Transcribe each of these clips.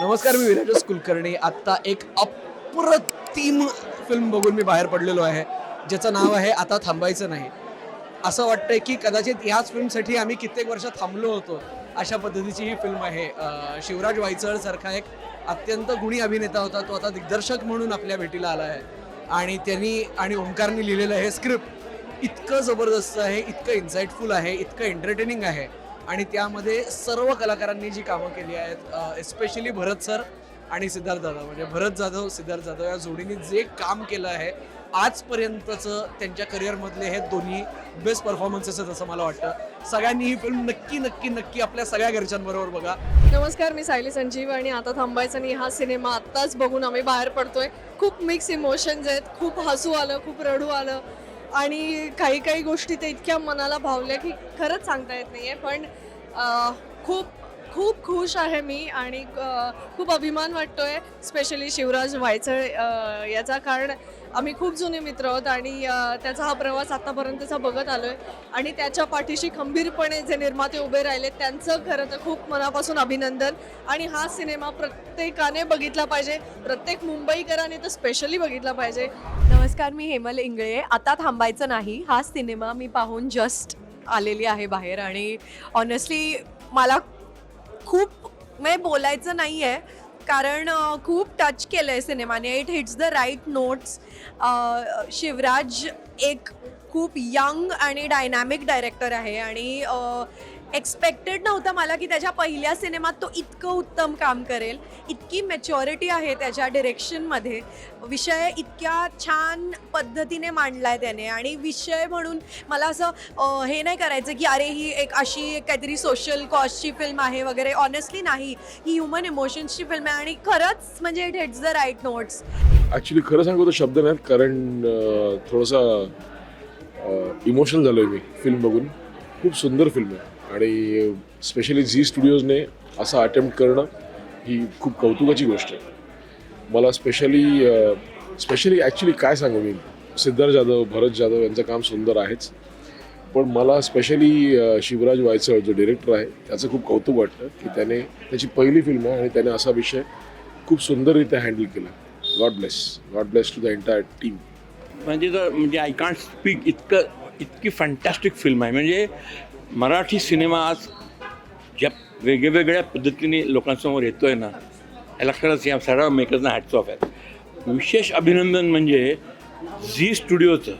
नमस्कार मी विराजस कुलकर्णी. आत्ता एक अप्रतिम फिल्म बघून मी बाहेर पडलेलो आहे ज्याचं नाव आहे आता थांबायचं नाही. असं वाटतंय की कदाचित ह्याच फिल्मसाठी आम्ही कित्येक वर्ष थांबलो होतो. अशा पद्धतीची ही फिल्म आहे. शिवराज वायचळ सारखा एक अत्यंत गुणी अभिनेता होता. तो आता दिग्दर्शक म्हणून आपल्या भेटीला आला आहे. आणि त्यांनी आणि ओंकारनी लिहिलेलं हे स्क्रिप्ट इतकं जबरदस्त आहे इतकं इन्साइटफुल आहे इतकं एंटरटेनिंग आहे. आणि त्यामध्ये सर्व कलाकारांनी जी कामं केली आहेत एस्पेशली भरत सर आणि सिद्धार्थ जाधव म्हणजे भरत जाधव सिद्धार्थ जाधव या जोडीने जे काम केलं आहे आजपर्यंतचं त्यांच्या करिअरमधले हे दोन्ही बेस्ट परफॉर्मन्सेस आहेत असं मला वाटतं. सगळ्यांनी ही फिल्म नक्की नक्की नक्की आपल्या सगळ्या घरच्यांबरोबर बघा. नमस्कार मी सायली संजीव आणि आता थांबायचं नाही. हा सिनेमा आत्ताच बघून आम्ही बाहेर पडतोय. खूप मिक्स इमोशन्स आहेत खूप हसू आलं खूप रडू आलं. आणि काही काही गोष्टी ते इतक्या मनाला भावल्या की खरंच सांगता येत नाही आहे पण खूप खूप खुश आहे मी आणि खूप अभिमान वाटतोय स्पेशली शिवराज वायचळ याचा कारण आम्ही खूप जुने मित्र आहोत आणि त्याचा हा प्रवास आतापर्यंतचा बघत आलोय. आणि त्याच्या पाठीशी खंबीरपणे जे निर्माते उभे राहिले त्यांचं खरं तर खूप मनापासून अभिनंदन. आणि हा सिनेमा प्रत्येकाने बघितला पाहिजे. प्रत्येक मुंबईकराने तर स्पेशली बघितला पाहिजे. नमस्कार मी हेमल इंगळे. आता थांबायचं नाही. हा सिनेमा मी पाहून जस्ट आलेली आहे बाहेर आणि ऑनेस्टली मला खूप म्हणजे बोलायचं नाही आहे कारण खूप टच केलं आहे सिनेमाने it hits the right notes Shivraj एक खूप यंग आणि डायनॅमिक डायरेक्टर आहे. आणि एक्सपेक्टेड नव्हतं मला की त्याच्या पहिल्या सिनेमात तो इतकं उत्तम काम करेल. इतकी मॅच्युरिटी आहे त्याच्या डिरेक्शनमध्ये विषय इतक्या छान पद्धतीने मांडला आहे त्याने आणि विषय म्हणून मला असं हे नाही करायचं की अरे ही एक अशी एक काहीतरी सोशल कॉजची फिल्म आहे वगैरे. ऑनेस्टली नाही. ही ह्युमन इमोशन्सची फिल्म आहे आणि खरंच म्हणजे it hits the right notes actually खरं सांगू तर शब्द नाहीत कारण थोडंसं थोडासा इमोशनल झालो आहे मी फिल्म बघून. खूप सुंदर फिल्म आहे. आणि स्पेशली झी स्टुडिओजने असं अटेम्प्ट करणं ही खूप कौतुकाची गोष्ट आहे. मला स्पेशली स्पेशली ॲक्च्युली काय सांगू मी? सिद्धार्थ जाधव भरत जाधव यांचं काम सुंदर आहेच. पण मला स्पेशली शिवराज वायचळ जो डिरेक्टर आहे त्याचं खूप कौतुक वाटतं की त्याने त्याची पहिली फिल्म आहे आणि त्याने असा विषय खूप सुंदररित्या हँडल केला. God bless god bless to the entire team म्हणजे तर म्हणजे आय कांट स्पीक इतकं इतकी फॅन्टॅस्टिक फिल्म आहे. म्हणजे मराठी सिनेमा आज ज्या वेगवेगळ्या पद्धतीने लोकांसमोर येतो आहे ना याला खरंच या सर्व मेकर्सना हॅट्स ऑफ आहेत. विशेष अभिनंदन म्हणजे झी स्टुडिओचं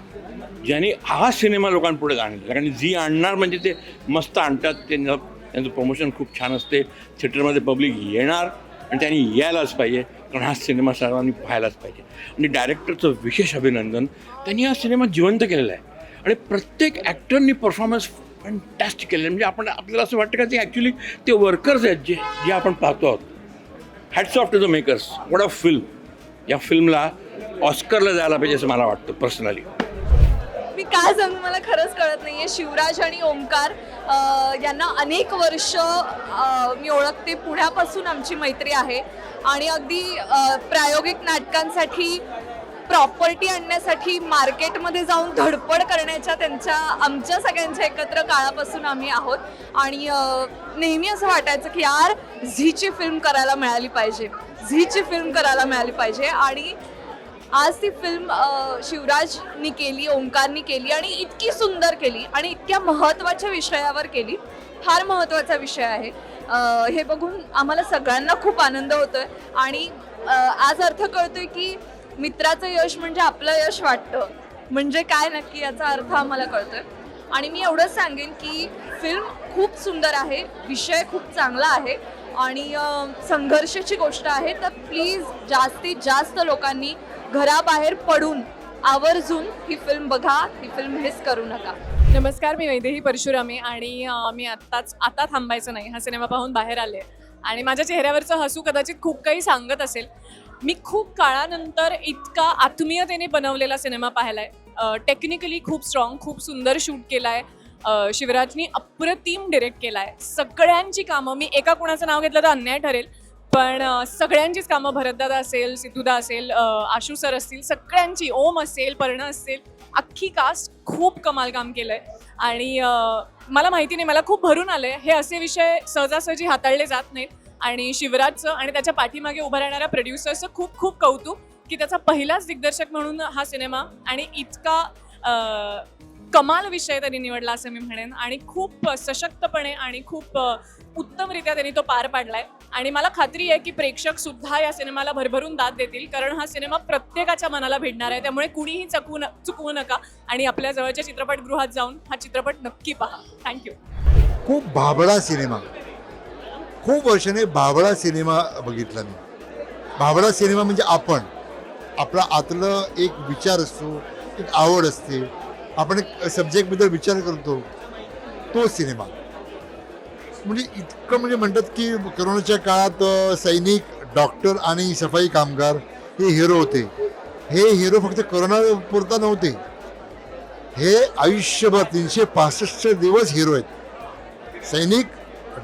ज्यांनी हा सिनेमा लोकांपुढे आणला. कारण झी आणणार म्हणजे ते मस्त आणतात ते त्यांचं प्रमोशन खूप छान असते. थिएटरमध्ये पब्लिक येणार आणि त्यांनी यायलाच पाहिजे. कारण हा सिनेमा सर्वांनी पाहायलाच पाहिजे. आणि डायरेक्टरचं विशेष अभिनंदन त्यांनी हा सिनेमा जिवंत केलेला आहे. आणि प्रत्येक ॲक्टरनी परफॉर्मन्स फंटॅस्टिक केलेलं आहे म्हणजे आपण आपल्याला असं वाटतं का ते ॲक्च्युली ते वर्कर्स आहेत जे जे आपण पाहतो आहोत. Hats off to the makers what of film या फिल्मला ऑस्करला जायला पाहिजे असं मला वाटतं पर्सनली मी काय सांगू मला खरंच कळत नाही आहे शिवराज आणि ओंकार यांना अनेक वर्ष मी ओळखते. पुण्यापासून आमची मैत्री आहे. आणि अगदी प्रायोगिक नाटकांसाठी प्रॉपर्टी आणण्यासाठी मार्केटमध्ये जाऊन धडपड करण्याच्या त्यांच्या आमच्या सगळ्यांच्या एकत्र काळापासून आम्ही आहोत. आणि नेहमी असं वाटायचं की यार झीची फिल्म करायला मिळाली पाहिजे. झीची फिल्म करायला मिळाली पाहिजे. आणि आज ती फिल्म शिवराजनी केली ओंकारनी केली आणि इतकी सुंदर केली आणि इतक्या महत्त्वाच्या विषयावर केली. फार महत्त्वाचा विषय आहे. हे बघून आम्हाला सगळ्यांना खूप आनंद होतोय. आणि आज अर्थ कळतोय की मित्राचं यश म्हणजे आपलं यश वाटतं. म्हणजे काय नक्की याचा अर्थ आम्हाला कळतोय. आणि मी एवढंच सांगेन की फिल्म खूप सुंदर आहे विषय खूप चांगला आहे आणि संघर्षाची गोष्ट आहे तर प्लीज जास्तीत जास्त लोकांनी घराबाहेर पडून आवर्जून ही फिल्म बघा ही फिल्म मिस करू नका. नमस्कार मी वैदेही परशुरामे आणि मी आत्ताच आता थांबायचं नाही हा सिनेमा पाहून बाहेर आले. आणि माझ्या चेहऱ्यावरचं हसू कदाचित खूप काही सांगत असेल मी खूप काळानंतर इतका आत्मीयतेने बनवलेला सिनेमा पाहिला आहे टेक्निकली खूप स्ट्रॉंग खूप सुंदर शूट केला आहे शिवराजनी अप्रतिम डिरेक्ट केला आहे सगळ्यांची कामं मी एका कुणाचं नाव घेतलं तर अन्याय ठरेल पण सगळ्यांचीच कामं भरतदादा असेल सिद्धूदा असेल आशू सर असतील सगळ्यांची ओम असेल पर्ण असेल अख्खी कास्ट खूप कमाल काम केलं आहे आणि मला माहिती नाही मला खूप भरून आलं आहे हे असे विषय सहजासहजी हाताळले जात नाहीत. आणि शिवराजचं आणि त्याच्या पाठीमागे उभं राहणाऱ्या प्रोड्युसरचं खूप खूप कौतुक की त्याचा पहिलाच दिग्दर्शक म्हणून हा सिनेमा आणि इतका कमाल विषय त्यांनी निवडला असं मी म्हणेन. आणि खूप सशक्तपणे आणि खूप उत्तमरित्या त्यांनी तो पार पाडलाय. आणि मला खात्री आहे की प्रेक्षक सुद्धा या सिनेमाला भरभरून दाद देतील कारण हा सिनेमा प्रत्येकाच्या मनाला भिडणार आहे. त्यामुळे कुणीही चकवू न चुकवू नका आणि आपल्या जवळच्या चित्रपटगृहात जाऊन हा चित्रपट नक्की पहा. थँक्यू खूप भाबडा सिनेमा. खूप वर्षाने भाबडा सिनेमा बघितला मी. भाबडा सिनेमा म्हणजे आपण. आपला आतलं एक विचार असतो एक आवड असते. आपण एक सब्जेक्टबद्दल विचार करतो तो सिनेमा. म्हणजे इतकं म्हणजे म्हणतात की करोनाच्या काळात सैनिक डॉक्टर आणि सफाई कामगार हे हिरो होते. हे हिरो फक्त करोना पुरता नव्हते. हे आयुष्यभर तीनशे पासष्ट दिवस हिरो आहेत. सैनिक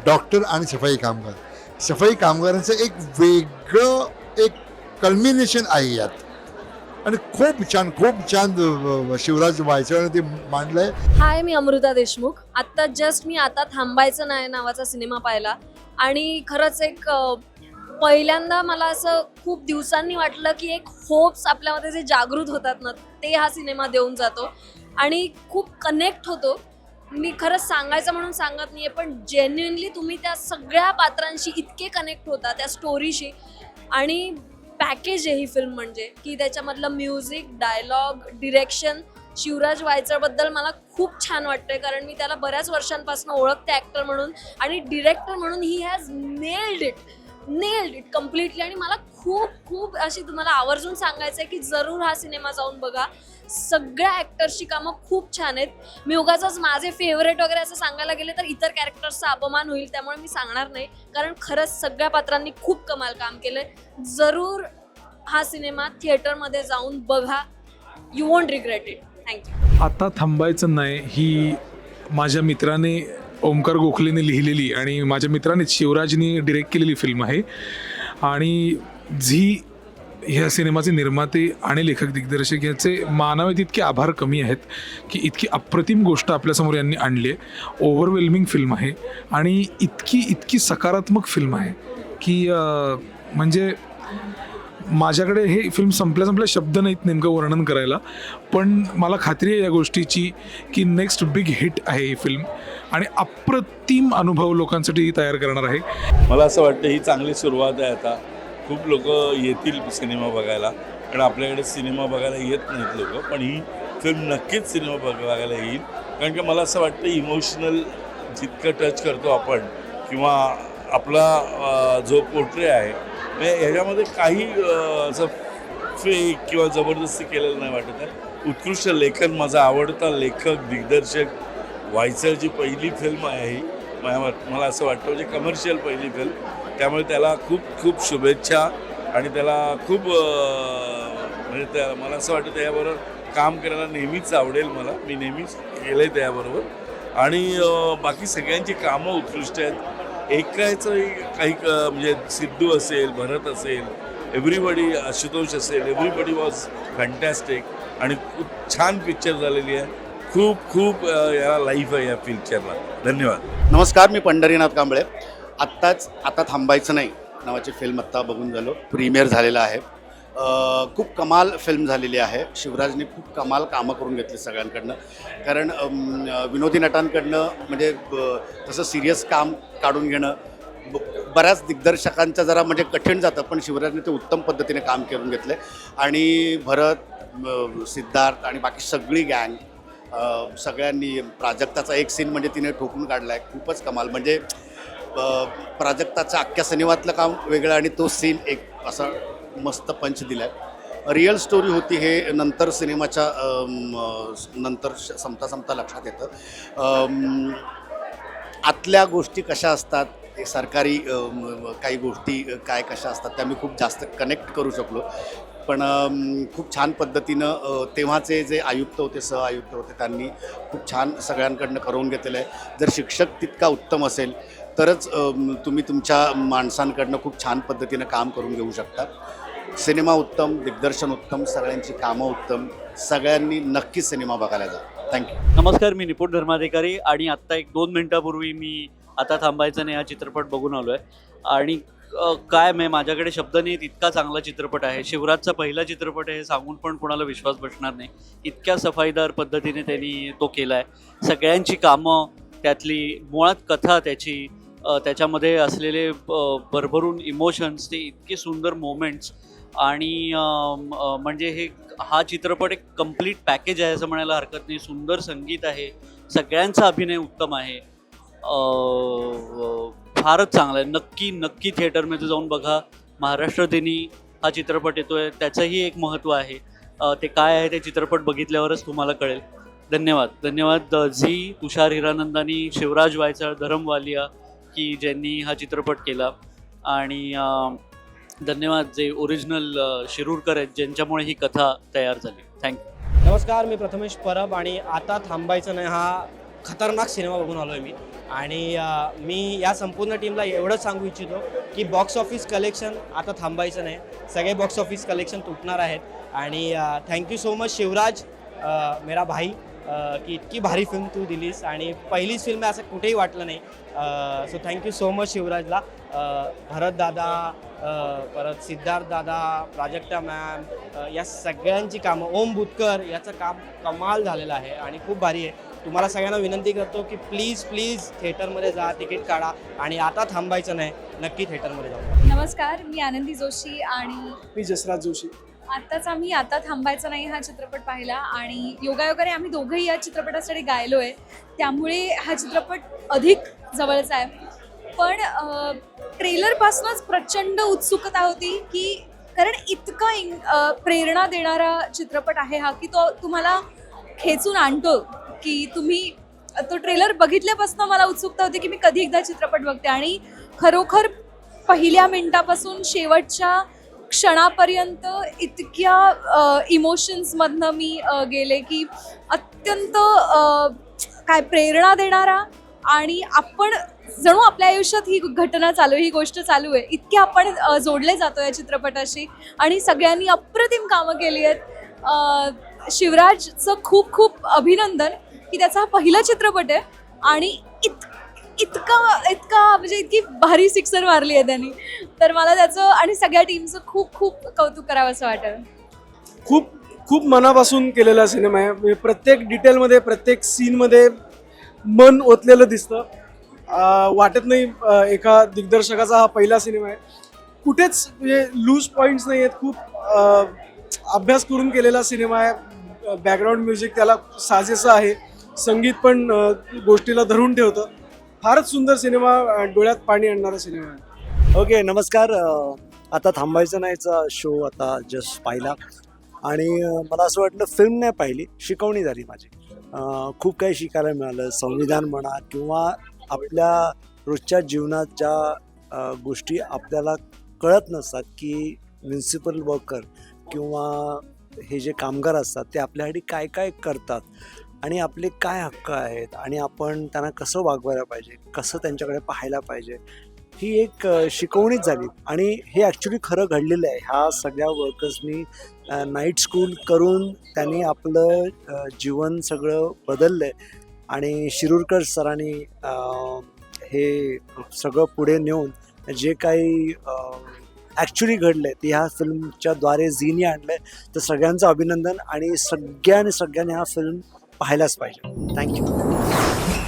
डॉक्टर आणि सफाई कामगार. सफाई कामगारांचं एक वेगळं एक कल्मिनेशन आहे यात. आणि खूप छान खूप छान शिवराज व्हायचं ते मांडलंय. हाय मी अमृता देशमुख. आत्ता जस्ट मी आता थांबायचं नाही नावाचा सिनेमा पाहिला. आणि खरंच एक पहिल्यांदा मला असं खूप दिवसांनी वाटलं की एक होप्स आपल्यामध्ये जे जागृत होतात ना ते हा सिनेमा देऊन जातो. आणि खूप कनेक्ट होतो. मी खरंच सांगायचं म्हणून सांगत नाहीये पण जेन्युनली तुम्ही त्या सगळ्या पात्रांशी इतके कनेक्ट होता त्या स्टोरीशी आणि पॅकेज आहे ही फिल्म म्हणजे की त्याच्यामधलं म्युझिक डायलॉग डिरेक्शन शिवराज वायचळबद्दल मला खूप छान वाटतंय कारण मी त्याला बऱ्याच वर्षांपासून ओळखते ॲक्टर म्हणून. आणि डिरेक्टर म्हणून he has nailed it nailed it completely आणि मला खूप खूप अशी तुम्हाला आवर्जून सांगायचं आहे की जरूर हा सिनेमा जाऊन बघा. सगळ्या ॲक्टर्सची कामं खूप छान आहेत. मी उगाच माझे फेवरेट वगैरे असं सांगायला गेले तर इतर कॅरेक्टर्सचा अपमान होईल त्यामुळे मी सांगणार नाही. कारण खरंच सगळ्या पात्रांनी खूप कमाल काम केलंय. जरूर हा सिनेमा थिएटरमध्ये जाऊन बघा. You won't regret it thank you आता थांबायचं नाही ही माझ्या मित्राने ओमकार गोखलेने लिहिलेली आणि माझ्या मित्राने शिवराजनी डिरेक्ट केलेली फिल्म आहे. आणि झी ह्या सिनेमाचे निर्माते आणि लेखक दिग्दर्शक याचे मानावे तितके आभार कमी आहेत की इतकी अप्रतिम गोष्ट आपल्यासमोर यांनी आणली आहे. ओव्हरवेल्मिंग फिल्म आहे. आणि इतकी इतकी सकारात्मक फिल्म आहे की म्हणजे माझ्याकडे हे फिल्म संपल्या संपल्या शब्द नाहीत नेमकं वर्णन करायला. पण मला खात्री आहे या गोष्टीची की नेक्स्ट बिग हिट आहे ही फिल्म आणि अप्रतिम अनुभव लोकांसाठी तयार करणार आहे. मला असं वाटतं ही चांगली सुरुवात आहे आता. खूप लोक येतील सिनेमा बघायला कारण आपल्याकडे सिनेमा बघायला येत नाहीत लोक पण ही फिल्म नक्कीच सिनेमा बघ बघायला येईल. कारण की मला असं वाटतं इमोशनल जितकं टच करतो आपण किंवा आपला जो पोर्ट्रे आहे म्हणजे ह्याच्यामध्ये काही असं फेक किंवा जबरदस्ती केलेलं नाही वाटत आहे. उत्कृष्ट लेखन माझा आवडता लेखक दिग्दर्शक व्हायचरची पहिली फिल्म आहे ही. मला असं वाटतं म्हणजे कमर्शियल पहिली फिल्म त्यामुळे त्याला खूप खूप शुभेच्छा आणि त्याला खूप म्हणजे त्या मला असं वाटतं त्याबरोबर काम करायला नेहमीच आवडेल मला. मी नेहमीच केलं आहे त्याबरोबर. आणि बाकी सगळ्यांची कामं उत्कृष्ट आहेत. एकाचं काही क- म्हणजे सिद्धू असेल भरत असेल एव्हरीबडी आशुतोष असेल एव्हरीबडी वॉज फॅन्टॅस्टिक आणि खूप छान पिक्चर झालेली आहे. खूप खूप याला लाईफ आहे या पिक्चरला धन्यवाद. नमस्कार मी पंढरीनाथ कांबळे. आत्ताच आता थांबायचं नाही नावाची फिल्म आत्ता बघून झालो. प्रीमियर झालेला आहे. खूप कमाल फिल्म झालेली आहे. शिवराजने खूप कमाल कामं करून घेतली सगळ्यांकडनं. कारण विनोदी नटांकडनं म्हणजे तसं सिरियस काम काढून घेणं ब- बऱ्याच दिग्दर्शकांचं जरा म्हणजे कठीण जातं पण शिवराजने ते उत्तम पद्धतीने काम करून घेतले आणि भरत सिद्धार्थ आणि बाकी सगळी गँग सगळ्यांनी प्राजक्ताचा एक सीन म्हणजे तिने ठोकून काढला आहे खूपच कमाल. म्हणजे प्राजक्ताचं अख्ख्या सिनेमातलं काम वेगळं आणि तो सीन एक असा मस्त पंच दिला आहे रिअल स्टोरी होती हे नंतर सिनेमाच्या नंतर श- संपता संपता लक्षात येतं. आतल्या गोष्टी कशा असतात? सरकारी काही गोष्टी काय कशा असतात? त्या मी खूप जास्त कनेक्ट करू शकलो. पण खूप छान पद्धतीनं तेव्हाचे जे आयुक्त होते सह आयुक्त होते त्यांनी खूप छान सगळ्यांकडनं करून घेतलेलं आहे. जर शिक्षक तितका उत्तम असेल तरच तुम्ही तुमच्या माणसांकडनं खूप छान पद्धतीनं काम करून घेऊ शकता. सिनेमा उत्तम दिग्दर्शन उत्तम सगळ्यांची कामं उत्तम सगळ्यांनी नक्कीच सिनेमा बघायला जा. थँक्यू नमस्कार मी निपुण धर्माधिकारी आणि आत्ता एक दोन मिनिटापूर्वी मी आता थांबायचं नाही हा चित्रपट बघून आलो आहे आणि काय मी माझ्याकडे शब्द नाहीत इतका चांगला चित्रपट आहे. शिवराजचा पहिला चित्रपट आहे हे सांगून पण कोणाला विश्वास बसणार नाही. इतक्या सफाईदार पद्धतीने त्यांनी तो केला आहे सगळ्यांची कामं त्यातली मुळात कथा त्याची त्याच्यामध्ये असलेले भरभरून इमोशन्स ते इतके सुंदर मोमेंट्स आणि म्हणजे हे हा चित्रपट एक कंप्लीट पॅकेज आहे असं म्हणायला हरकत नाही. सुंदर संगीत आहे. सगळ्यांचा अभिनय उत्तम आहे. फारच चांगला आहे. नक्की नक्की थिएटरमध्ये जाऊन बघा. महाराष्ट्र दिनी हा चित्रपट येतोय. त्याचंही एक महत्त्व आहे. ते काय आहे ते चित्रपट बघितल्यावरच तुम्हाला कळेल. धन्यवाद. धन्यवाद झी तुषार हिरानंदानी शिवराज वायचाळ धरमवालिया की ज्यांनी हा चित्रपट केला. आणि धन्यवाद जे ओरिजिनल शिरूरकर आहेत ज्यांच्यामुळे ही कथा तयार झाली. थँक्यू नमस्कार मी प्रथमेश परब आणि आता थांबायचं नाही हा खतरनाक सिनेमा बघून आलो आहे मी. आणि मी या संपूर्ण टीमला एवढंच सांगू इच्छितो की बॉक्स ऑफिस कलेक्शन आता थांबायचं नाही. सगळे बॉक्स ऑफिस कलेक्शन तुटणार आहेत. आणि थँक्यू सो मच शिवराज मेरा भाई की इतकी भारी फिल्म तू दिलीस. आणि पहिलीच फिल्म आहे असं कुठेही वाटलं नाही. So thank you so much शिवराजला. Bharat दादा परत सिद्धार्थ दादा प्राजक्ता मॅम या सगळ्यांची कामं ओम बुतकर याचं काम कमाल झालेलं आहे. आणि खूप भारी आहे. तुम्हाला सगळ्यांना विनंती करतो की प्लीज प्लीज थिएटरमध्ये जा तिकीट काढा आणि आता थांबायचं नाही नक्की थिएटरमध्ये जाऊ. नमस्कार मी आनंदी जोशी आणि मी जसराज जोशी. आत्ताच आम्ही आता थांबायचं नाही हा चित्रपट पाहिला आणि योगायोगाने आम्ही दोघंही या चित्रपटासाठी गायलो आहे त्यामुळे हा चित्रपट अधिक जवळचा आहे. पण ट्रेलरपासूनच प्रचंड उत्सुकता होती की कारण इतका इन- अ, प्रेरणा देणारा चित्रपट आहे हा की तो तुम्हाला खेचून आणतो. की तुम्ही तो ट्रेलर बघितल्यापासून मला उत्सुकता होती की मी कधी एकदा चित्रपट बघते. आणि खरोखर पहिल्या मिनिटापासून शेवटच्या क्षणापर्यंत इतक्या इमोशन्समधनं मी गेले की अत्यंत काय प्रेरणा देणारा आणि आपण जणू आपल्या आयुष्यात ही घटना चालू ही गोष्ट चालू आहे इतके आपण जोडले जातो या चित्रपटाशी. आणि सगळ्यांनी अप्रतिम कामं केली आहेत. शिवराजचं खूप खूप अभिनंदन. की त्याचा हा पहिला चित्रपट आहे आणि इत इतका इतका म्हणजे इतकी भारी सिक्सर मारली आहे त्यांनी. तर मला त्याचं आणि सगळ्या टीमचं खूप खूप कौतुक करावं असं वाटलं खूप खूप मनापासून केलेला सिनेमा आहे. म्हणजे प्रत्येक डिटेलमध्ये प्रत्येक सीनमध्ये मन ओतलेलं दिसतं. वाटत नाही एका दिग्दर्शकाचा हा पहिला सिनेमा आहे. कुठेच म्हणजे लूज पॉईंट्स नाही आहेत. खूप अभ्यास करून केलेला सिनेमा आहे. बॅकग्राऊंड म्युझिक त्याला साजेसं आहे. संगीत पण गोष्टीला धरून ठेवतं. फारच सुंदर सिनेमा डोळ्यात पाणी आणणारा सिनेमा आहे. ओके नमस्कार. आता थांबायचं नाहीचा शो आता जस्ट पाहिला. आणि मला असं वाटलं फिल्म नाही पाहिली शिकवणी झाली माझी. खूप काही शिकायला मिळालं. संविधान म्हणा किंवा आपल्या रोजच्या जीवनात ज्या गोष्टी आपल्याला कळत नसतात की म्युन्सिपल वर्कर किंवा हे जे कामगार असतात ते आपल्यासाठी काय काय करतात. आणि आपले काय हक्क आहेत आणि आपण त्यांना कसं वागवायला पाहिजे कसं त्यांच्याकडे पाहायला पाहिजे ही एक शिकवणीच झाली. आणि हे ॲक्च्युली खरं घडलेलं आहे. ह्या सगळ्या वर्कर्सनी नाईट स्कूल करून त्यांनी आपलं जीवन सगळं बदललं आहे आणि शिरूरकर सरांनी हे सगळं पुढे नेऊन जे काही ॲक्च्युली घडलं आहे ते ह्या फिल्मच्या द्वारे झीनी आणलं आहे तर सगळ्यांचं अभिनंदन आणि सगळ्यांनी सगळ्यांनी हा फिल्म पाहायलाच पाहिजे. थँक्यू